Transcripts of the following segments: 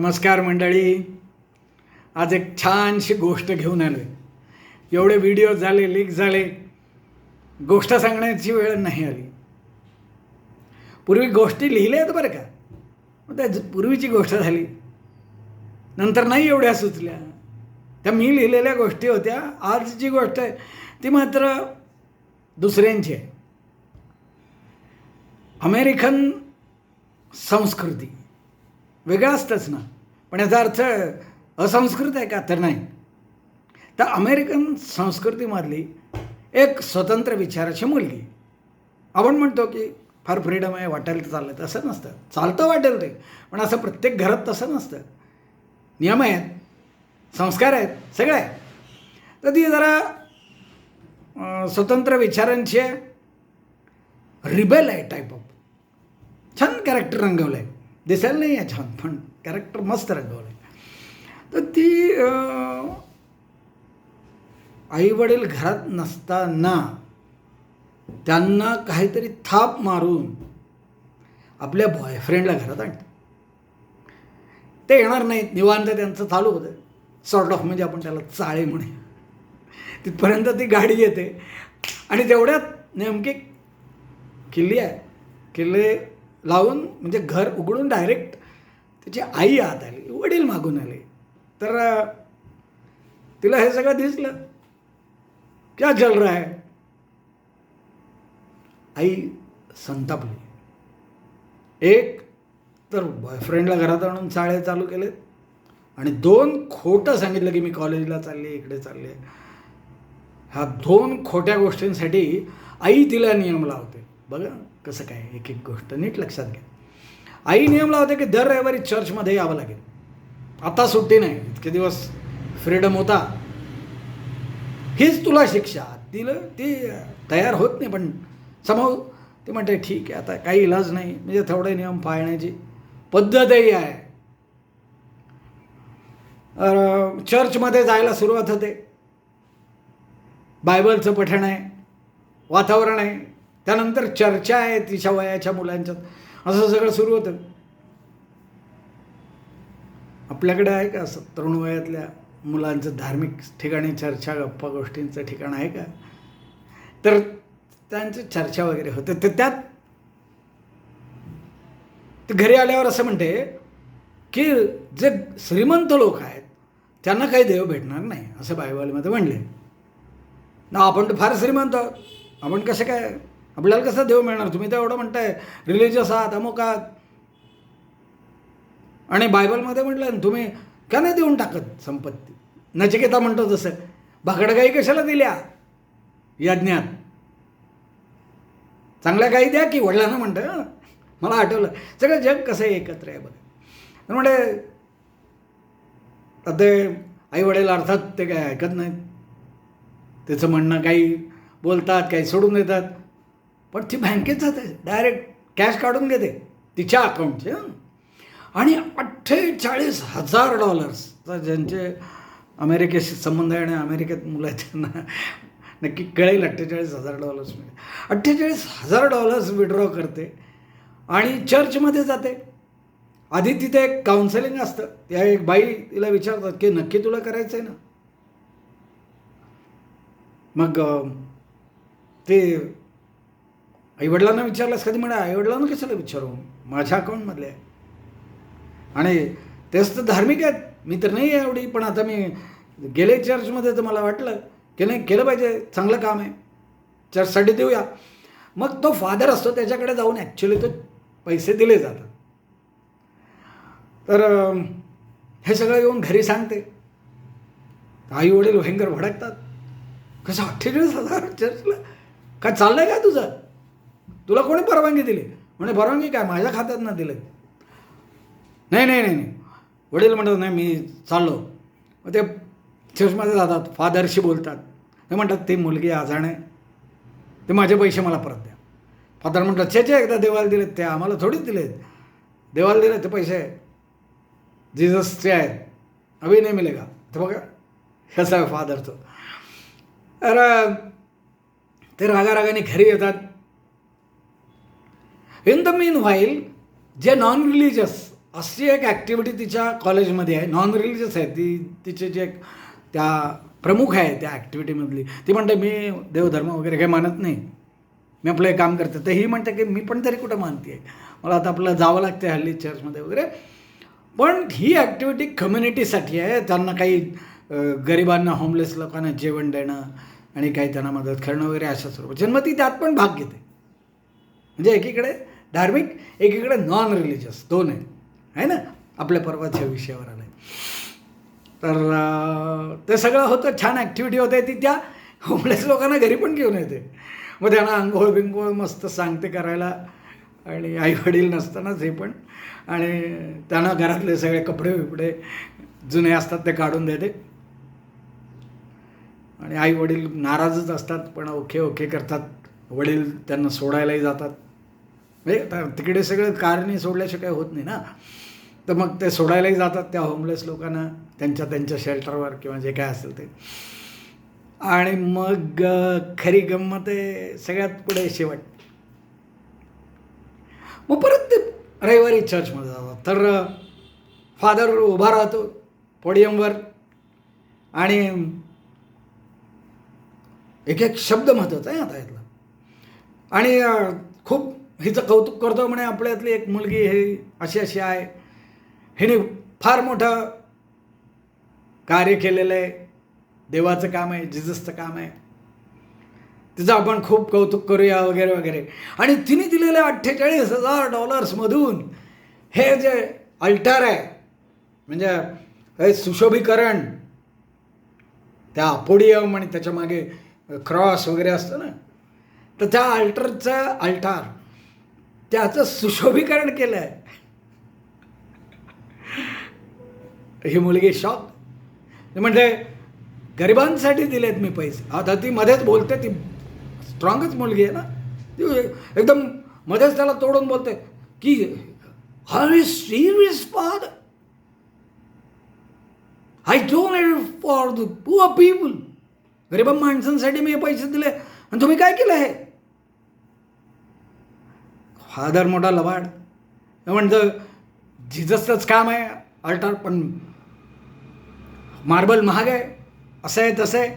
नमस्कार मंडळी. आज एक छानशी गोष्ट घेऊन आलो आहे एवढे व्हिडिओ झाले लीक झाले. गोष्ट सांगण्याची वेळ नाही आली. पूर्वी गोष्टी लिहिल्या आहेत बरं का? मग त्या पूर्वीची गोष्ट झाली. नंतर नाही एवढ्या सुचल्या. त्या मी लिहिलेल्या गोष्टी होत्या. आज जी गोष्ट आहे ती मात्र दुसऱ्यांची आहे. अमेरिकन संस्कृती. वेगळं असतंच ना. पण याचा अर्थ असंस्कृत आहे का? तर नाही. तर अमेरिकन संस्कृतीमधली एक स्वतंत्र विचाराची मुलगी. आपण म्हणतो की फार फ्रीडम आहे वाटेल तर चाललं तसं नसतं. चालतं वाटेल ते. पण असं प्रत्येक घरात तसं नसतं. नियम आहेत संस्कार आहेत सगळं आहे. तर ती जरा स्वतंत्र विचारांची रिबेल आहे टाईप ऑफ छान कॅरेक्टर रंगवलं आहे दिसायला नाही आहे छान पण कॅरेक्टर मस्त रंगवलं तर ती आईवडील घरात नसताना त्यांना काहीतरी थाप मारून आपल्या बॉयफ्रेंडला घरात आणते ते येणार नाहीत निवांत त्यांचं चालू होतं. सॉर्ट ऑफ म्हणजे आपण त्याला चाळे म्हणे. तिथपर्यंत ती गाडी येते. आणि तेवढ्यात नेमकी किल्ली आहे. किल्ले लावून म्हणजे घर उघडून डायरेक्ट त्याची आई आत आली वडील मागून आले. तर तिला हे सगळं दिसलं. क्या चल रहा है? आई संतापली. एक तर बॉयफ्रेंडला घरात आणून चाळे चालू केलेत. आणि दोन खोटं सांगितलं की मी कॉलेजला चालले इकडे चालले ह्या दोन खोट्या गोष्टींसाठी आई तिला नियम लावते. बघा. कसं काय? एक एक गोष्ट नीट लक्षात घ्या. आई नियम लावते की दर रविवारी चर्चमध्ये यावं लागेल. आता सुट्टी नाही. इतके दिवस फ्रीडम होता. हीच तुला शिक्षा. तिला ती तयार होत नाही पण समोर ती म्हणते ठीक आहे आता काही इलाज नाही. म्हणजे थोडे नियम पाळण्याची पद्धतही आहे. चर्चमध्ये जायला सुरुवात होते. बायबलचं पठण आहे. वातावरण आहे. त्यानंतर चर्चा आहे तिच्या वयाच्या मुलांच्यात. असं सगळं सुरू होतं. आपल्याकडे आहे का असं तरुण वयातल्या मुलांचं धार्मिक ठिकाणी चर्चा गप्पा गोष्टींचं ठिकाण आहे का? तर त्यांचं चर्चा वगैरे होते. तर त्यात ते घरी आल्यावर असं म्हणते की जे श्रीमंत लोक आहेत त्यांना काही देव भेटणार नाही असं बायबलमध्ये म्हणले. ना आपण तर फार श्रीमंत आहोत. आपण कसं काय आपल्याला कसं देव मिळणार? तुम्ही तर एवढं म्हणताय रिलिजियस आहात अमुक आहात. आणि बायबलमध्ये म्हटलं तुम्ही का नाही देऊन टाकत संपत्ती? नचिकेता म्हणतो तसं. भाकडगाई कशाला दिल्या? यज्ञात चांगल्या गाई द्या की वडिलांना म्हणतं मला आठवलं. सगळं जग कसं आहे एकत्र आहे बघा. म्हणजे आता ते आई वडील अर्थात ते काय ऐकत नाहीत. त्याचं म्हणणं काही बोलतात काही सोडून देतात. पण ती बँकेत जाते. डायरेक्ट कॅश काढून घेते. तिच्या अकाउंटचे आणि अठ्ठेचाळीस हजार डॉलर्स. तर ज्यांचे अमेरिकेशी संबंध आहे आणि अमेरिकेत मुलं आहेत त्यांना नक्की कळेल अठ्ठेचाळीस हजार डॉलर्स मिळेल. अठ्ठेचाळीस हजार डॉलर्स विड्रॉ करते आणि चर्चमध्ये जाते. आधी तिथे एक काउन्सिलिंग असतं. त्या एक बाई तिला विचारतात की नक्की तुला करायचं आहे ना? मग ते आईवडिलांना विचारलंस कधी? म्हणा आईवडिलांना कशाला विचारू? माझ्या अकाउंटमधले आहे आणि तेच तर धार्मिक आहेत. मी तर नाही आहे एवढी पण आता मी गेले चर्चमध्ये तर मला वाटलं की नाही केलं पाहिजे. चांगलं काम आहे. चर्चसाठी देऊया. मग तो फादर असतो त्याच्याकडे जाऊन ॲक्च्युली तो पैसे दिले जातात. तर हे सगळं येऊन घरी सांगते. आई वडील भयंकर भडकतात. कसं अठ्ठेचाळीस हजार चर्चला? काय चाललं आहे का तुझं? तुला कोणी परवानगी दिली? म्हणे परवानगी काय? माझ्या खात्यात ना दिलं नाही नाही नाही नाही. वडील म्हणतात नाही मी चाललो. मग ते चर्चमध्ये जातात फादरशी बोलतात. ते म्हणतात ती मुलगी आजाण आहे. ते माझे पैसे मला परत द्या. फादर म्हणतात छे छे एकदा देवाला दिलेत ते आम्हाला थोडीच दिलेत. देवाला दिले ते पैसे जिजसचे आहेत. अभि नाही मिलेगा. ते बघा कसं आहे फादरचं. अरे ते रागारागाने घरी येतात. इन द मीन व्हाईल जे नॉन रिलिजियस अशी एक ॲक्टिव्हिटी तिच्या कॉलेजमध्ये आहे. नॉन रिलिजियस आहे. ती तिचे जे त्या प्रमुख आहे त्या ॲक्टिव्हिटीमधली ती म्हणते मी देवधर्म वगैरे काही मानत नाही. मी आपलं हे काम करते. तर ही म्हणते की मी पण तरी कुठं मानते आहे मला आता आपलं जावं लागते हल्ली चर्चमध्ये वगैरे. पण ही ॲक्टिव्हिटी कम्युनिटीसाठी आहे. त्यांना काही गरिबांना होमलेस लोकांना जेवण देणं आणि काही त्यांना मदत करणं वगैरे अशा स्वरूपात. जन्म ती त्यात पण भाग घेते. म्हणजे एकीकडे धार्मिक एकीकडे नॉन रिलिजियस दोन आहे आहे ना? आपल्या पर्वाच्या विषयावर आलं तर ते सगळं होतं छान ॲक्टिव्हिटी होते ती त्या. होमलेस लोकांना घरी पण घेऊन येते. मग त्यांना आंघोळ बिंघोळ मस्त सांगते करायला. आणि आईवडील नसतानाच हे पण. आणि त्यांना घरातले सगळे कपडे बिपडे जुने असतात ते काढून देते. आणि आई वडील नाराजच असतात पण ओके ओके करतात. वडील त्यांना सोडायलाही जातात. म्हणजे आता तिकडे सगळं कारने सोडल्याशिवाय होत नाही ना. तर मग ते सोडायलाही जातात त्या होमलेस लोकांना त्यांच्या त्यांच्या शेल्टरवर किंवा जे काय असेल ते. आणि मग खरी गंमत आहे सगळ्यात पुढे शेवट. मग परत ते रविवारी चर्चमध्ये जातात तर फादर उभा राहतो पोडियमवर आणि एक एक शब्द महत्त्वाचा आहे आता यातला. आणि खूप हिचं कौतुक करतो म्हणे आपल्यातली एक मुलगी हे अशी अशी आहे. हिने फार मोठं कार्य केलेलं आहे. देवाचं काम आहे जिजसचं काम आहे. तिचं आपण खूप कौतुक करूया वगैरे वगैरे. आणि तिने दिलेल्या अठ्ठेचाळीस हजार डॉलर्समधून हे जे अल्टार आहे म्हणजे हे सुशोभीकरण त्या पोडियम आणि त्याच्यामागे क्रॉस वगैरे असतं ना तर त्या अल्टरचं अल्टार त्याचं सुशोभीकरण केलं आहे ही मुलगी शॉक. म्हणजे गरिबांसाठी दिलेत मी पैसे. आता ती मध्येच बोलते ती स्ट्रॉंगच मुलगी आहे ना. ती एकदम मध्येच त्याला तोडून बोलते की are you serious father I don't for the poor people गरिबा माणसांसाठी मी हे पैसे दिले. आणि तुम्ही काय केलं हे? फादर मोठा लबाड. म्हणतं जिजसचंच काम आहे अल्टार पण मार्बल महाग आहे असं आहे तसं आहे.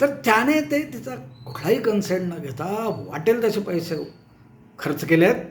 तर त्याने ते तिचा कुठलाही कन्सेंट न घेता वाटेल तसे पैसे खर्च केले आहेत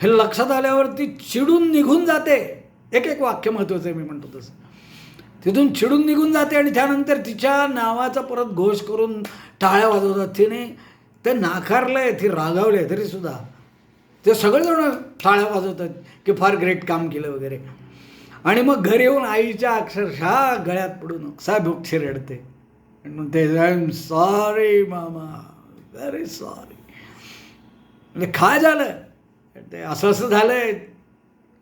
हे लक्षात आल्यावर ती चिडून निघून जाते. एक एक वाक्य महत्त्वाचं आहे मी म्हणतो तसं. तिथून चिडून निघून जाते आणि त्यानंतर तिच्या नावाचा परत घोष करून टाळ्या वाजवतात तिने. ते नाकारलं आहे ती रागावले तरीसुद्धा. ते सगळेजण टाळ्या वाजवतात की फार ग्रेट काम केलं वगैरे. आणि मग घरी येऊन आईच्या अक्षरशः गळ्यात पडून साहेब रडते. आणि म्हणते आय एम सॉरी मामा. व्हेरी सॉरी म्हणजे काय झालं. ते असं असं झालं आहे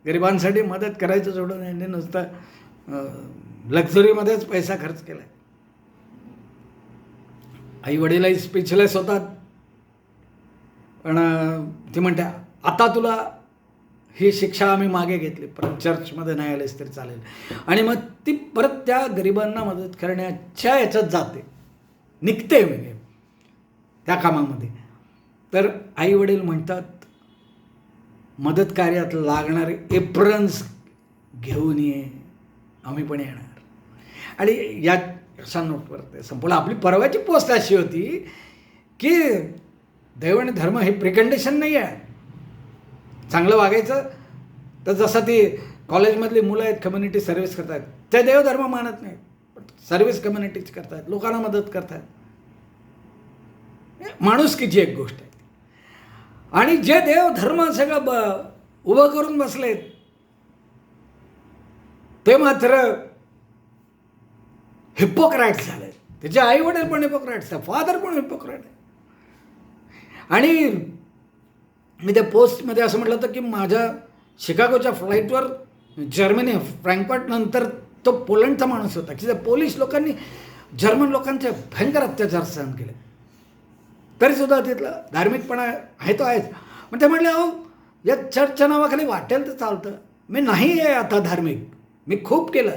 गरिबांसाठी मदत करायचं सोडून यांनी नुसतं लक्झरीमध्येच पैसा खर्च केला आई वडीलही स्पीचलेस होतात. पण ती म्हणत्या आता तुला ही शिक्षा आम्ही मागे घेतली. परत चर्चमध्ये नाही आलेस तरी चालेल. आणि मग ती परत त्या गरिबांना मदत करण्याच्या याच्यात जाते. निघते म्हणजे त्या कामामध्ये. तर आई वडील म्हणतात मदत कार्यात लागणारे एप्रन्स घेऊन ये. आम्ही पण येणार. आणि या अशा नोटवर ते संपवलं आपली परवाची पोस्ट अशी होती की दैव आणि धर्म हे प्रिकंडिशन नाही आहे. चांगलं वागायचं. तर जसं ती कॉलेजमधली मुलं आहेत कम्युनिटी सर्व्हिस करतायत ते देवधर्म मानत नाही सर्व्हिस कम्युनिटीच करतायत लोकांना मदत करतायत माणुसकीची एक गोष्ट आहे. आणि जे देव धर्म सगळं ब उभं करून बसलेत ते मात्र हिपोक्रॅट्स झाले त्याचे आई वडील पण हिपोक्रॅट्स आहे फादर पण हिपोक्रॅट आहे आणि मी त्या पोस्टमध्ये असं म्हटलं होतं की माझ्या शिकागोच्या फ्लाईटवर जर्मनी फ्रँकफर्ट नंतर तो पोलंडचा माणूस होता. की त्या पोलिश लोकांनी जर्मन लोकांचे भयंकर अत्याचार सहन केले. तरीसुद्धा तिथलं धार्मिकपणा आहे तो आहेच. मग ते म्हटले अहो या चर्चच्या नावाखाली वाटेल तर चालतं. मी नाही आहे आता धार्मिक. मी खूप केलं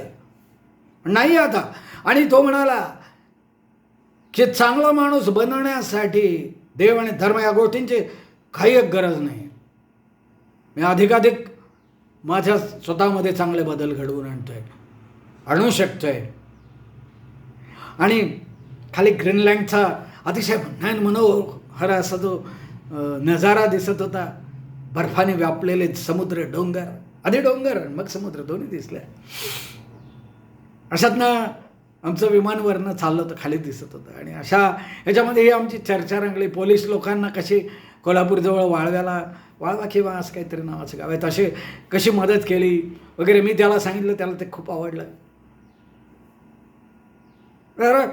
नाही आहे आता. आणि तो म्हणाला की चांगला माणूस बनवण्यासाठी देव आणि धर्म या गोष्टींची काही एक गरज नाही. मी अधिकाधिक माझ्या स्वतःमध्ये चांगले बदल घडवून आणतोय आणू शकतोय. आणि खाली ग्रीनलँडचा अतिशय मन मनोहर असा जो नजारा दिसत होता. बर्फाने व्यापलेले समुद्र डोंगर आधी डोंगर मग समुद्र दोन्ही दिसले अशातनं आमचं विमान वरनं चाललं होतं खाली दिसत होतं. आणि अशा ह्याच्यामध्ये ही आमची चर्चा रंगली पोलीस लोकांना कशी कोल्हापूरजवळ वाळव्याला वाळवा किंवा असं काहीतरी नावाचं गाव आहे. तसे कशी मदत केली? वगैरे मी त्याला सांगितलं त्याला ते खूप आवडलं. तर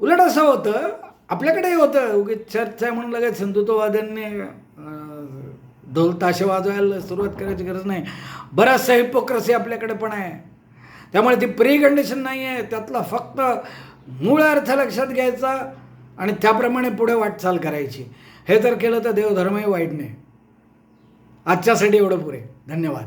उलट असं होतं आपल्याकडेही होतं. उगीच चर्च आहे म्हणून लगेच हिंदुत्ववाद्यांनी ढोल ताशे वाजवायला सुरुवात करायची गरज नाही. बराचसा हिपोक्रसी आपल्याकडे पण आहे. त्यामुळे ती प्री कंडिशन नाही आहे. त्यातला फक्त मूळ अर्थ लक्षात घ्यायचा आणि त्याप्रमाणे पुढे वाटचाल करायची. हे जर केलं तर देवधर्मही वाईट नाही. आजच्यासाठी एवढं पुरे. धन्यवाद.